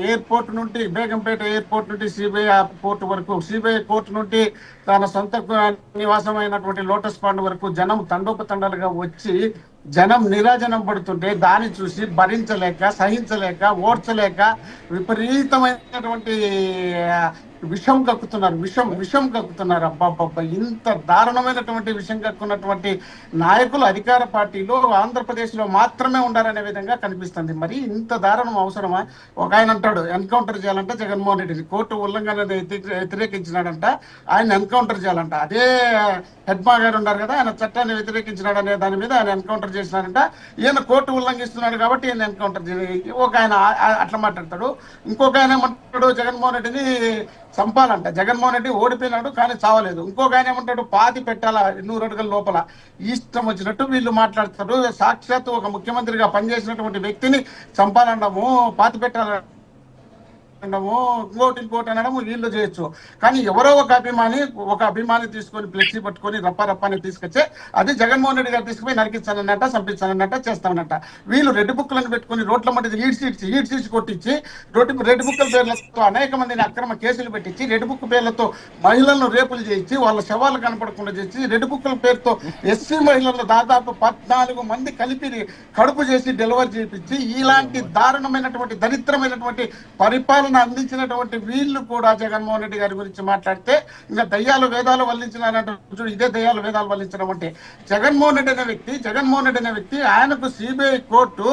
Airport నుండి Begumpet airport నుండి CBI court వరకు సిబిఐ కోర్టు నుండి తన సొంత నివాసమైనటువంటి లోటస్ పాండ్ వరకు జనం తండోపతండాలుగా వచ్చి జనం నిరాజనం పడుతుంటే దాన్ని చూసి భరించలేక సహించలేక ఓడ్చలేక విపరీతమైనటువంటి విషం కక్కుతున్నారు విషం విషం కక్కుతున్నారు. అబ్బాబ్బా ఇంత దారుణమైనటువంటి విషం కక్కున్నటువంటి నాయకులు అధికార పార్టీలో ఆంధ్రప్రదేశ్లో మాత్రమే ఉండాలనే విధంగా కనిపిస్తుంది. మరి ఇంత దారుణం అవసరమా? ఒక ఆయన అంటాడు ఎన్కౌంటర్ చేయాలంటే జగన్మోహన్ రెడ్డిని. కోర్టు ఉల్లంఘన వ్యతిరేకించినాడంట ఆయన ఎన్కౌంటర్ చేయాలంట. అదే హెడ్మా గారు ఉన్నారు కదా ఆయన చట్టాన్ని వ్యతిరేకించినాడు అనే దాని మీద ఆయన ఎన్కౌంటర్ చేసినారంట. ఈయన కోర్టు ఉల్లంఘిస్తున్నాడు కాబట్టి ఈయన ఎన్కౌంటర్ ఒక ఆయన అట్లా మాట్లాడతాడు. ఇంకొక ఆయన ఏమంటాడు జగన్మోహన్ రెడ్డిని చంపాలంట. జగన్మోహన్ రెడ్డి ఓడిపోయినాడు కానీ చావలేదు. ఇంకొక ఆయన ఏమంటాడు? పాతి పెట్టాలా నూరు అడుగుల లోపల. ఇష్టం వచ్చినట్టు వీళ్ళు మాట్లాడతారు. సాక్షాత్ ఒక ముఖ్యమంత్రిగా పనిచేసినటువంటి వ్యక్తిని చంపాలంటాము. పాతి పెట్టాల అనడము ఇంకోటి ఇంకోటి అనడము వీళ్ళు చేయొచ్చు. కానీ ఎవరో ఒక అభిమాని ఒక అభిమాని తీసుకొని ఫ్లెక్సీ పట్టుకొని రప్ప రప్పని తీసుకొచ్చి అది జగన్మోహన్ రెడ్డి గారు తీసుకుపోయి నరికించాలన్నట్ట చంపించాలన్నట్ట చేస్తామన్నట్ట వీళ్ళు రెడ్ బుక్లను పెట్టుకొని రోడ్ల మధ్య ఈడ్చి ఇడ్చి ఈడ్చి ఈడ్చి కొట్టించి రోడ్డు రెడ్ బుక్ల పేర్లతో అనేక మందిని అక్రమ కేసులు పెట్టించి రెడ్ బుక్ పేర్లతో మహిళలను రేపులు చేయించి వాళ్ళ శవాలు కనపడకుండా చేసి రెడ్ బుక్ల పేరుతో ఎస్సీ మహిళలను దాదాపు పద్నాలుగు మంది కలిపి కడుపు చేసి డెలివరీ చేయించి ఇలాంటి దారుణమైనటువంటి దరిద్రమైనటువంటి పరిపాలన అందించినటువంటి వీళ్ళు కూడా జగన్మోహన్ రెడ్డి గారి గురించి మాట్లాడితే ఇంకా దయ్యాలు వేదాలు వల్లించినారంటే ఇదే దయ్యాలు వేదాలు వల్లించడం అంటే జగన్మోహన్ రెడ్డి అనే వ్యక్తి జగన్మోహన్ రెడ్డి అనే వ్యక్తి ఆయనకు సిబిఐ కోర్టు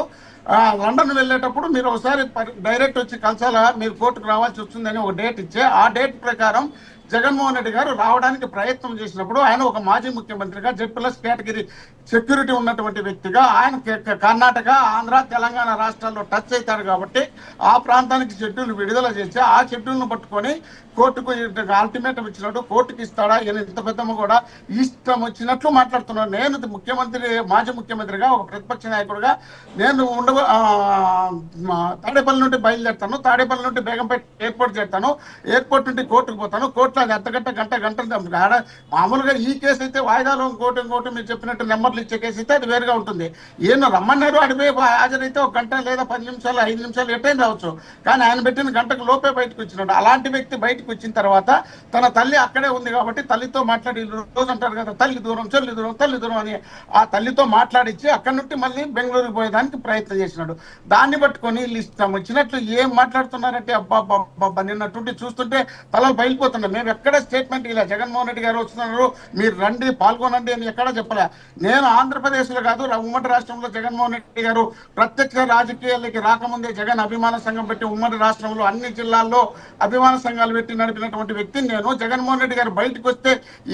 లండన్ వెళ్ళేటప్పుడు మీరు ఒకసారి డైరెక్ట్ వచ్చి కలసాలా మీరు కోర్టుకు రావాల్సి వస్తుందని ఒక డేట్ ఇచ్చే ఆ డేట్ ప్రకారం జగన్మోహన్ రెడ్డి గారు రావడానికి ప్రయత్నం చేసినప్పుడు ఆయన ఒక మాజీ ముఖ్యమంత్రిగా జెడ్ ప్లస్ కేటగిరీ సెక్యూరిటీ ఉన్నటువంటి వ్యక్తిగా ఆయన కర్ణాటక ఆంధ్ర తెలంగాణ రాష్ట్రాల్లో టచ్ అవుతాడు కాబట్టి ఆ ప్రాంతానికి షెడ్యూల్ విడుదల చేసి ఆ షెడ్యూల్ను పట్టుకొని కోర్టుకు అల్టిమేటం ఇచ్చినట్టు కోర్టుకి ఇస్తాడా ఈయన ఇంత పెద్దమ్మ కూడా ఇష్టం వచ్చినట్లు మాట్లాడుతున్నాను నేను ముఖ్యమంత్రి మాజీ ముఖ్యమంత్రిగా ఒక ప్రతిపక్ష నాయకుడిగా నేను ఉండ తాడేపల్లి నుండి బయలుదేరుతాను. తాడేపల్లి నుండి బేగంపేట ఎయిర్పోర్ట్ చేస్తాను ఎయిర్పోర్ట్ నుండి కోర్టుకు పోతాను. కోర్టులో అది అర్ధగంట గంట గంట మామూలుగా ఈ కేసు అయితే వాయిదాలో ఇంకోటి ఇంకోటి మీరు చెప్పినట్టు నెంబర్లు ఇచ్చే కేసు అయితే అది వేరుగా ఉంటుంది. ఈయన రమ్మన్నారు అడిపోయి హాజరైతే ఒక గంట లేదా పది నిమిషాలు ఐదు నిమిషాలు ఎటైనా రావచ్చు కానీ ఆయన పెట్టిన గంటకు లోపే బయటకు వచ్చినాడు. అలాంటి వ్యక్తి బయటకు వచ్చిన తర్వాత తన తల్లి అక్కడే ఉంది కాబట్టి తల్లితో మాట్లాడి రోజు అంటారు కదా తల్లి దూరం చెల్లి దూరం తల్లి దూరం అని ఆ తల్లితో మాట్లాడించి అక్కడి నుండి మళ్ళీ బెంగళూరుకి పోయేదానికి ప్రయత్నం చేసినాడు. దాన్ని పట్టుకొని వీళ్ళు ఇష్టం వచ్చినట్లు ఏం మాట్లాడుతున్నారంటే అబ్బా అబ్బా, నిన్నటువంటి చూస్తుంటే తలలు బయలుపోతున్నాయి మేము ఎక్కడ స్టేట్మెంట్ ఇలా జగన్మోహన్ రెడ్డి గారు వస్తున్నారు. మీరు రండి పాల్గొనండి అని ఎక్కడ చెప్పలే. నేను ఆంధ్రప్రదేశ్లో కాదు ఉమ్మడి రాష్ట్రంలో జగన్మోహన్ రెడ్డి గారు ప్రత్యక్ష రాజకీయాలకి రాకముందే జగన్ అభిమాన సంఘం పెట్టి ఉమ్మడి రాష్ట్రంలో అన్ని జిల్లాల్లో అభిమాన సంఘాలు పెట్టి నడిపినటువంటి వ్యక్తిని నేను. జగన్మోహన్ రెడ్డి గారు బయటకు వస్తే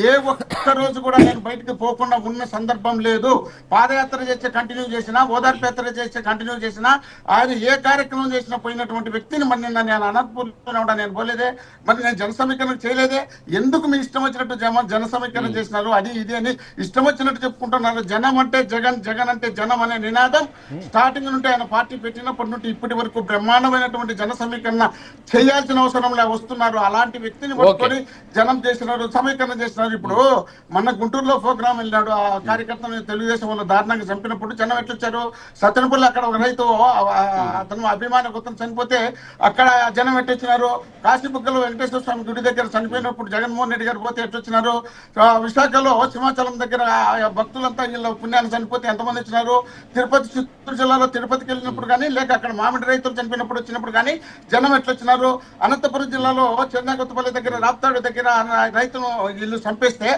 ఏ ఒక్క రోజు కూడా నేను బయటకు పోకుండా ఉన్న సందర్భం లేదు. పాదయాత్ర చేస్తే కంటిన్యూ చేసినా ఓదార్పు యాత్ర చేస్తే కంటిన్యూ చేసినా ఆయన ఏ కార్యక్రమం చేసినా పోయినటువంటి వ్యక్తిని మరి నిన్న నేను అనంతపూర్లో కూడా నేను పోలేదే. మరి నేను జన సమీకరణ చేయలేదే. ఎందుకు మీ ఇష్టం వచ్చినట్టు జన జన సమీకరణ చేసినారు? అది ఇది అని ఇష్టం వచ్చినట్టు చెప్పుకుంటున్నారు. జనం అంటే జగన్ జగన్ అంటే జనం అనే నినాదం స్టార్టింగ్ నుండి ఆయన పార్టీ పెట్టినప్పటి నుండి ఇప్పటి వరకు బ్రహ్మాండమైనటువంటి జన సమీకరణ చేయాల్సిన అవసరం లే వస్తున్నారు. అలాంటి వ్యక్తిని పట్టుకొని జనం చేసినారు సమీకరణ చేసినారు. ఇప్పుడు మన గుంటూరులో ప్రోగ్రామ్ వెళ్ళినాడు ఆ కార్యకర్తను తెలుగుదేశం వాళ్ళు దారుణంగా చంపినప్పుడు జనం ఎట్లా వచ్చారు సత్యనపల్లి అక్కడ ఒక రైతు అతను అభిమాన గుర్తం చనిపోతే అక్కడ జనం ఎట్టొచ్చినారు? కాశీబుగ్గలో వెంకటేశ్వర స్వామి గుడి దగ్గర చనిపోయినప్పుడు జగన్మోహన్ రెడ్డి గారు పోతే ఎట్టొచ్చినారు? విశాఖలో సింహాచలం దగ్గర ఆ భక్తులంతా వీళ్ళ పుణ్యాన్ని చనిపోతే ఎంతమంది వచ్చినారు? తిరుపతి చిత్తూరు జిల్లాలో తిరుపతికి వెళ్ళినప్పుడు కానీ లేక అక్కడ మామిడి రైతులు చనిపోయినప్పుడు వచ్చినప్పుడు కానీ జనం ఎట్లా వచ్చినారు అనంతపురం జిల్లాలో చెన్నకొత్తపల్లి దగ్గర రాప్తాడు దగ్గర రైతును వీళ్ళు చంపేస్తే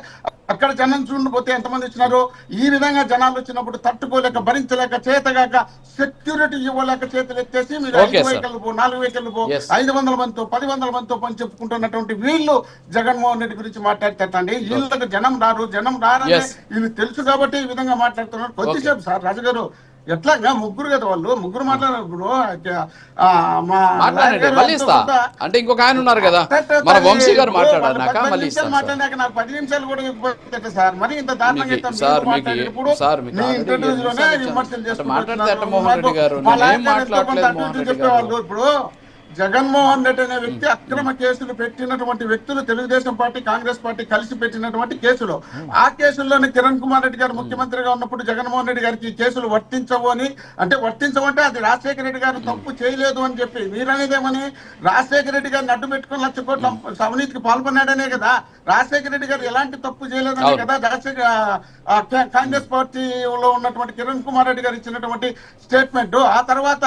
అక్కడ జనం చూడకపోతే ఎంతమంది వచ్చినారు? ఈ విధంగా జనాలు వచ్చినప్పుడు తట్టుకోలేక భరించలేక చేతగాక సెక్యూరిటీ ఇవ్వలేక చేతులు ఎత్తేసి మీరు ఐదు. వెహికల్ పో నాలుగు వెహికల్ పో. ఐదు వందల మందితో పది వందల మందితో పని చెప్పుకుంటున్నటువంటి వీళ్ళు జగన్మోహన్ రెడ్డి గురించి మాట్లాడతారండి వీళ్ళకి జనం రారు జనం రారని. వీళ్ళు తెలుసు కాబట్టి ఈ విధంగా మాట్లాడుతున్నారు కొద్దిసేపు సార్ రాజు గారు ఎట్లా? ఇంకా ముగ్గురు కదా వాళ్ళు. ముగ్గురు మాట్లాడినప్పుడు ఆ, మా మాట్లాడండి లాయర్ మళ్ళీ ఇస్తా. అంతా అంటే ఇంకొక ఆయన ఉన్నారు కదా. మన వంశీ గారు మాట్లాడాక మళ్ళీ. మాట్లాడాక నాకు పది నిమిషాలు కూడా ఇవ్వకపోతే సార్. మరి ఇంత దారుణంగా సార్, మీకు- సార్, మాట్లాడితే మోహన్ రెడ్డి గారు, చెప్పేవాళ్ళు. ఇప్పుడు. జగన్మోహన్ రెడ్డి అనే వ్యక్తి అక్రమ కేసులు పెట్టినటువంటి వ్యక్తులు తెలుగుదేశం పార్టీ కాంగ్రెస్ పార్టీ కలిసి పెట్టినటువంటి కేసులు ఆ కేసుల్లోనే కిరణ్ కుమార్ రెడ్డి గారు ముఖ్యమంత్రిగా ఉన్నప్పుడు జగన్మోహన్ రెడ్డి గారికి కేసులు వర్తించవు అని అంటే వర్తించవంటే అది రాజశేఖర రెడ్డి గారు తప్పు చేయలేదు అని చెప్పి మీరనేదేమని రాజశేఖర రెడ్డి గారిని అడ్డు పెట్టుకుని లక్ష కోట్ల అవినీతికి పాల్గొన్నాడనే కదా రాజశేఖర రెడ్డి గారు ఎలాంటి తప్పు చేయలేదనే. కదా రాజశేఖర కాంగ్రెస్ పార్టీలో ఉన్నటువంటి కిరణ్ కుమార్ రెడ్డి గారు ఇచ్చినటువంటి స్టేట్మెంట్ ఆ తర్వాత.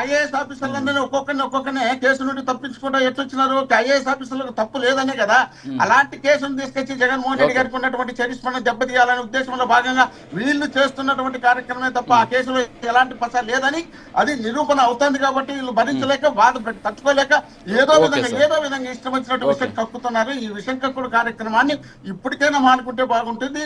ఐఏఎస్ ఆఫీసర్లందరినీ ఒక్కొక్కరిని ఒక్కొక్కరిని కేసు నుండి తప్పించుకుంటూ ఎట్లొచ్చినారు ఐఏఎస్ ఆఫీసర్లకు తప్పు లేదనే కదా? అలాంటి కేసును తీసుకొచ్చి జగన్మోహన్ రెడ్డి. గారికి ఉన్నటువంటి చరిష్మను దెబ్బతీయాలనే ఉద్దేశంలో భాగంగా వీళ్ళు చేస్తున్నటువంటి కార్యక్రమమే తప్ప ఆ కేసులో ఎలాంటి పస లేదని అది నిరూపణ అవుతుంది కాబట్టి వీళ్ళు భరించలేక బాధ తట్టుకోలేక ఏదో విధంగా. ఏదో విధంగా ఇష్టం వచ్చినట్టు విషయం కక్కుతున్నారు. ఈ విషయం కక్కుడు కార్యక్రమాన్ని ఇప్పటికైనా మానుకుంటే బాగుంటుంది.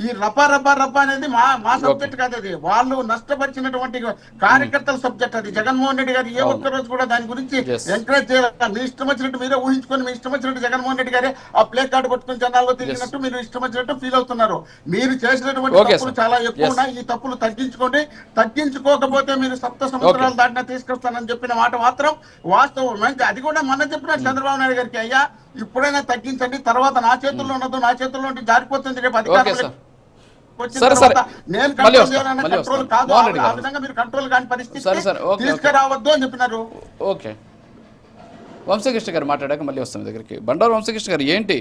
ఈ రపా రపా రపా అనేది మా మా సబ్జెక్ట్ కాదు అది. వాళ్ళు నష్టపరిచినటువంటి కార్యకర్తల సబ్జెక్ట్ అది. జగన్మోహన్ రెడ్డి గారు ఏ. ఒక్క రోజు కూడా దాని గురించి. ఎంకరేజ్ చేయాలి? మీ ఇష్టం వచ్చినట్టు మీరే ఊహించుకొని మీ ఇష్టం వచ్చినట్టు జగన్మోహన్ రెడ్డి గారే ఆ ప్లే కార్డు పట్టుకుని జనాల్లో తిరిగినట్టు మీరు ఇష్టం వచ్చినట్టు ఫీల్ అవుతున్నారు. మీరు చేసినటువంటి తప్పులు. చాలా ఎక్కువ. ఉన్నాయి. ఈ తప్పులు తగ్గించుకోండి. తగ్గించుకోకపోతే మీరు సప్త సముద్రాలు దాటినా తీసుకొస్తానని చెప్పిన మాట మాత్రం వాస్తవం. అది కూడా మొన్న చెప్పిన చంద్రబాబు నాయుడు గారికి అయ్యా ఇప్పుడైనా తగ్గించండి. తర్వాత నా చేతుల్లో ఉన్నదో నా చేతుల్లో ఉంటే జారిపోతుంది రేపు అధికారంలో. వచ్చిన తర్వాత. నేను కంట్రోల్ వస్తాం, చేయాలన్న మళ్ళీ కంట్రోల్ వస్తాం. కాదు మోహన్ రెడ్డి ఆ గారు. విధంగా మీరు కంట్రోల్ కాని పరిస్థితి సరే, సరే. Okay, okay. తీసుకురావద్దు అని చెప్పినారు ఓకే వంశకృష్ణ గారు మాట్లాడాక మళ్ళీ వస్తాం దగ్గరికి బండారు వంశకృష్ణ గారు ఏంటి